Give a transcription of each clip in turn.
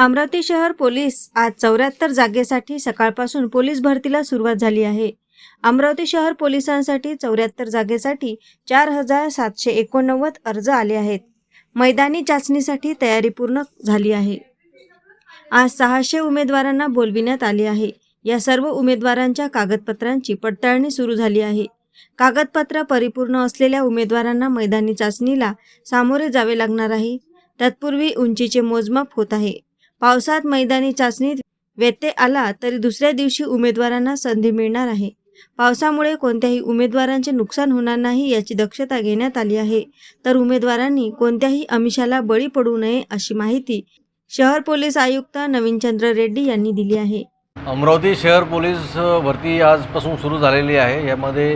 अमरावती शहर पोलीस आज चौऱ्याहत्तर जागेसाठी सकाळपासून पोलीस भरतीला सुरुवात झाली आहे. अमरावती शहर पोलिसांसाठी चौऱ्याहत्तर जागेसाठी चार हजार सातशे एकोणनव्वद अर्ज आले आहेत. मैदानी चाचणीसाठी तयारी पूर्ण झाली आहे. आज सहाशे उमेदवारांना बोलविण्यात आले आहे. या सर्व उमेदवारांच्या कागदपत्रांची पडताळणी सुरू झाली आहे. कागदपत्र परिपूर्ण असलेल्या उमेदवारांना मैदानी चाचणीला सामोरे जावे लागणार आहे. तत्पूर्वी उंचीचे मोजमाप होत आहे. पावसात मैदानी चाचणीत व्यत्यय आला तरी दुसऱ्या दिवशी उमेदवारांना संधी मिळणार आहे. पावसामुळे कोणत्याही उमेदवारांचे नुकसान होणार नाही याची दक्षता घेण्यात आली आहे. तर उमेदवारांनी कोणत्याही अमिषाला बळी पडू नये अशी माहिती शहर पोलीस आयुक्त नवीनचंद्र रेड्डी यांनी दिली आहे. अमरावती शहर पोलीस भरती आजपासून सुरू झालेली आहे. यामध्ये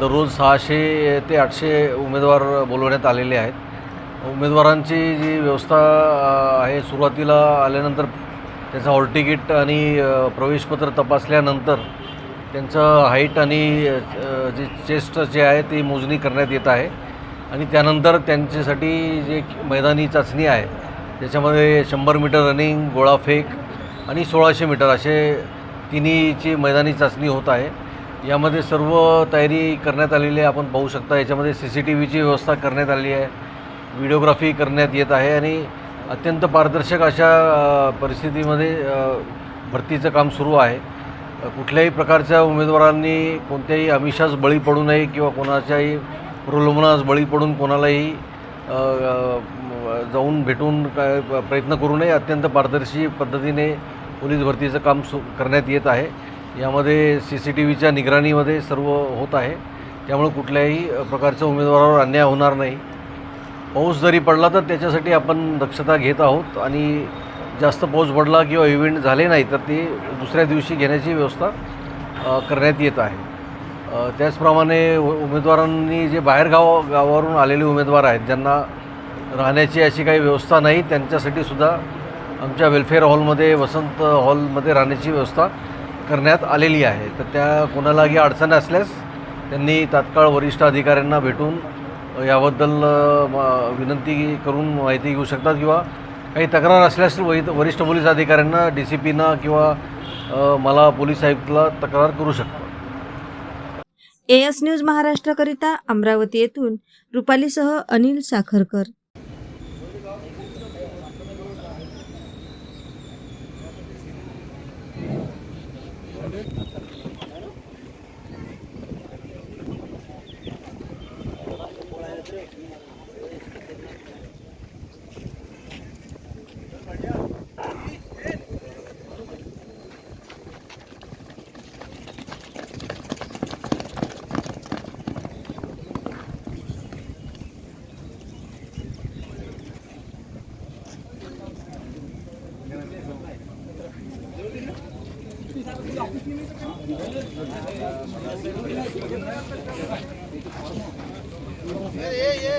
दररोज सहाशे ते आठशे उमेदवार बोलवण्यात आलेले आहेत. उमेदवारांची जी व्यवस्था आहे सुरुवातीला आल्यानंतर त्याचं हॉल तिकीट आणि प्रवेशपत्र तपासल्यानंतर त्यांचं हाईट आणि जे चेस्ट जे आहे ती मोजणी करण्यात येत आहे. आणि त्यानंतर त्यांच्यासाठी जे मैदानी चाचणी आहे त्याच्यामध्ये शंभर मीटर रनिंग गोळाफेक आणि सोळाशे मीटर असे तिन्हीची मैदानी चाचणी होत आहे. यामध्ये सर्व तयारी करण्यात आलेली आहे. आपण पाहू शकता याच्यामध्ये सी सी टी व्हीची व्यवस्था करण्यात आली आहे. व्हिडिओग्राफी करण्यात येत आहे आणि अत्यंत पारदर्शक अशा परिस्थितीमध्ये भरतीचं काम सुरू आहे. कुठल्याही प्रकारच्या उमेदवारांनी कोणत्याही आमिषास बळी पडू नये किंवा कोणाच्याही प्रलोभनास बळी पडून कोणालाही जाऊन भेटून काय प्रयत्न करू नये. अत्यंत पारदर्शी पद्धतीने पोलीस भरतीचं काम सु करण्यात येत आहे. यामध्ये सी सी टी व्हीच्या निगराणीमध्ये सर्व होत आहे. त्यामुळे कुठल्याही प्रकारच्या उमेदवारावर अन्याय होणार नाही. पाऊस जरी पडला तर त्याच्यासाठी आपण दक्षता घेत आहोत आणि जास्त पाऊस पडला किंवा इव्हेंट झाले नाही तर ते दुसऱ्या दिवशी घेण्याची व्यवस्था करण्यात येत आहे. त्याचप्रमाणे उमेदवारांनी जे बाहेरगाव गावावरून आलेले उमेदवार आहेत ज्यांना राहण्याची अशी काही व्यवस्था नाही त्यांच्यासाठी सुद्धा आमच्या वेलफेअर हॉलमध्ये वसंत हॉलमध्ये राहण्याची व्यवस्था करण्यात आलेली आहे. तर त्या कोणालाही अडचण असल्यास त्यांनी तात्काळ वरिष्ठ अधिकाऱ्यांना भेटून याबद्दल विनंती करून माहिती घेऊ शकतात किंवा काही तक्रार असल्यास वरिष्ठ पोलीस अधिकाऱ्यांना डी सी पीना किंवा मला पोलीस आयुक्तला तक्रार करू शकतात ए एस न्यूज महाराष्ट्राकरिता अमरावती येथून रुपालीसह अनिल साखरकर. ये ये